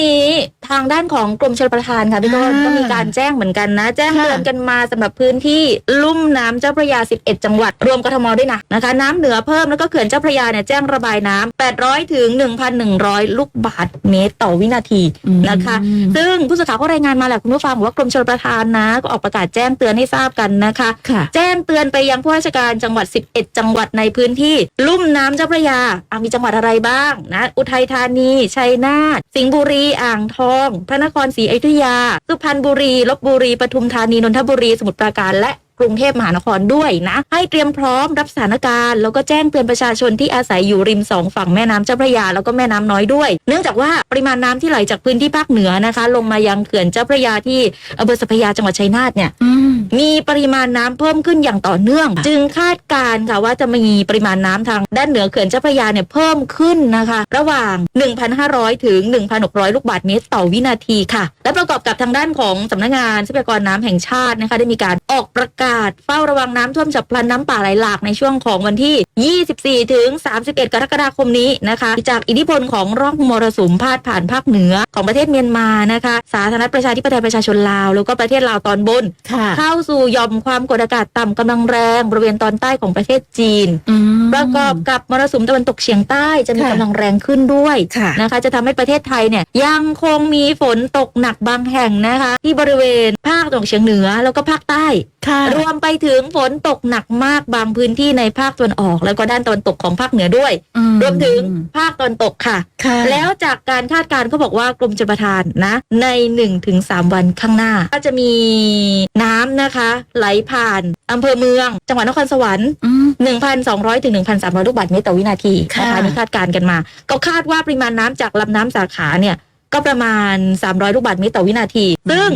นี้ทางด้านของกรมชลประทานค่ะพี่ต้นอ่า ก็มีการแจ้งเหมือนกันนะ แจ้งค่ะเตือนกันมาสำหรับพื้นที่ลุ่มน้ำเจ้าพระยา 11 จังหวัด รวมกทมด้วยนะนะคะ น้ำเหนือเพิ่มแล้วก็เขื่อนเจ้าพระยาเนี่ยแจ้งระบายน้ำ800ถึง1,100 ลูกบาทเมตรต่อวินาทีนะคะ อืม ซึ่งผู้สื่อข่าวก็รายงานมาแหละคุณผู้ฟังว่ากรมชลประทานนะ ก็ออกประกาศแจ้งเตือนให้ทราบกันนะคะ ค่ะ แจ้งเตือนไปยังผู้ราชการจังหวัด 11 จังหวัดในพื้นที่ ลุ่มน้ำเจ้าพระยาอะมีจังหวัดอะไรบ้างนะ อุทัยธานี ชัยนาท สิงห์บุรี อ่างทองพระนครศรีอยุธยา สุพรรณบุรีลบบุรีปทุมธานีนนทบุรีสมุทรปราการและกรุงเทพมหานครด้วยนะ ให้เตรียมพร้อมรับสถานการณ์ แล้วก็แจ้งเตือนประชาชนที่อาศัยอยู่ริมสองฝั่งแม่น้ำเจ้าพระยาแล้วก็แม่น้ำน้อยด้วย เนื่องจากว่าปริมาณน้ำที่ไหลจากพื้นที่ภาคเหนือนะคะ ลงมายังเขื่อนเจ้าพระยาที่อำเภอสัพยาจังหวัดชัยนาทเนี่ย มมีปริมาณน้ำเพิ่มขึ้นอย่างต่อเนื่องค่ะจึงคาดการณ์ค่ะว่าจะมีปริมาณน้ำทางด้านเหนือเขื่อนเจ้าพระยาเนี่ยเพิ่มขึ้นนะคะ ระหว่าง 1,500 ถึง 1,600 ลูกบาศก์เมตรต่อวินาทีค่ะ และประกอบกับทางด้านของสำนักงานทรัพยากรน้ำแห่งชาตินะคะได้มีการออกประกาศเฝ้าระวังน้ำท่วมฉับพลันน้ำป่าไหลหลากในช่วงของวันที่ 24 ถึง 31 กรกฎาคมนี้นะคะ จากอิทธิพลของร่องมรสุมพาดผ่านภาคเหนือของประเทศเมียนมานะคะ สาธารณรัฐประชาธิปไตยประชาชนลาว แล้วก็ประเทศลาวตอนบนค่ะเข้าสู่หย่อมความกดอากาศต่ำกำลังแรงบริเวณตอนใต้ของประเทศจีน อืม ประกอบกับมรสุมตะวันตกเฉียงใต้จะมีค่ะ กำลังแรงขึ้นด้วยค่ะ นะคะ จะทำให้ประเทศไทยเนี่ยยังคงมีฝนตกหนักบางแห่งนะคะ ที่บริเวณภาคตะวันออกเฉียงเหนือแล้วก็ภาคใต้ ค่ะ รวมไปถึงฝนตกหนักมากบางพื้นที่ในภาคตะวันออก แล้วก็ด้านตะวันตกของภาคเหนือด้วย อืรวมถึงภาคตะวันตกค่ะ ค่ะแล้วจากการคาดการณ์เขาบอกว่ากรมชลประทานนะ ใน 1-3 วันข้างหน้า ก็จะมีน้ำนะคะ ไหลผ่านอำเภอเมือง จังหวัดนครสวรรค์ อืม 1,200ถึง1,300 ลูกบาศก์เมตรต่อวินาทีนะคะค่ะ นี่คาดการณ์กันมา ก็คาดว่าปริมาณน้ำจากลำน้ำสาขาเนี่ย ก็ประมาณ 300 ลูกบาศก์เมตรต่อวินาที ซึ่ง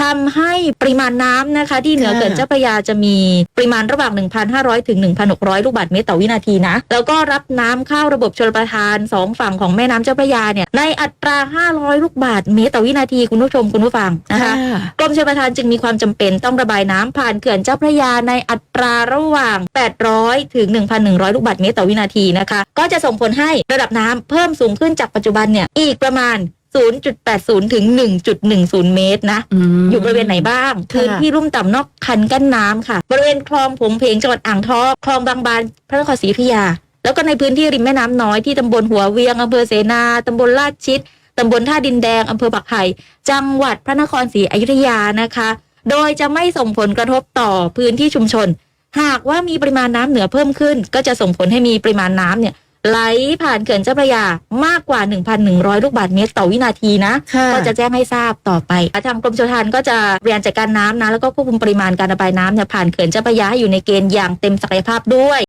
ทำให้ปริมาณน้ำนะคะ ที่เหนือค่ะเขื่อนเจ้าพระยาจะมีปริมาณระหว่าง 1,500 ถึง 1,600 ลูกบาศก์เมตรต่อวินาทีนะ แล้วก็รับน้ำเข้าระบบชลประทานสองฝั่งของแม่น้ำเจ้าพระยาเนี่ยในอัตรา 500 ลูกบาศก์เมตรต่อวินาทีคุณผู้ชมคุณผู้ฟังนะคะกรมชลประทานจึงมีความจำเป็นต้องระบายน้ำผ่านเขื่อนเจ้าพระยาในอัตราระหว่าง 800 ถึง 1,100 ลูกบาศก์เมตรต่อวินาทีนะคะ ก็จะส่งผลให้ระดับน้ำเพิ่มสูงขึ้นจากปัจจุบันเนี่ยอีกประมาณ 0.80 ถึง 1.10 เมตรนะมอยู่บริเวณไหนบ้างค่ะพื้นที่ลุ่มต่ำนอกคันกั้นน้ำค่ะ บริเวณคลองผงเพงจังหวัดอ่างทอง คลองบางบาน พระนครศรีอยุธยา แล้วก็ในพื้นที่ริมแม่น้ำน้อยที่ตำบลหัวเวียงอำเภอเสนาตำบลลาดชิดตำบลท่าดินแดงอำเภอปักไห่จังหวัดพระนครศรีอยุธยานะคะ โดยจะไม่ส่งผลกระทบต่อพื้นที่ชุมชน หากว่ามีปริมาณน้ำเหนือเพิ่มขึ้น ก็จะส่งผลให้มีปริมาณน้ำเนี่ย ไหลผ่านเขื่อนเจ้าพระยามากกว่า 1,100 ลูกบาศก์เมตรต่อวินาทีนะค่ะก็จะแจ้งให้ทราบต่อไปทางกรมชลประทานก็จะบริหารจัดการน้ำนะแล้วก็ควบคุมปริมาณการระบายน้ำเนี่ยผ่านเขื่อนเจ้าพระยาให้อยู่ในเกณฑ์อย่างเต็มศักยภาพด้วย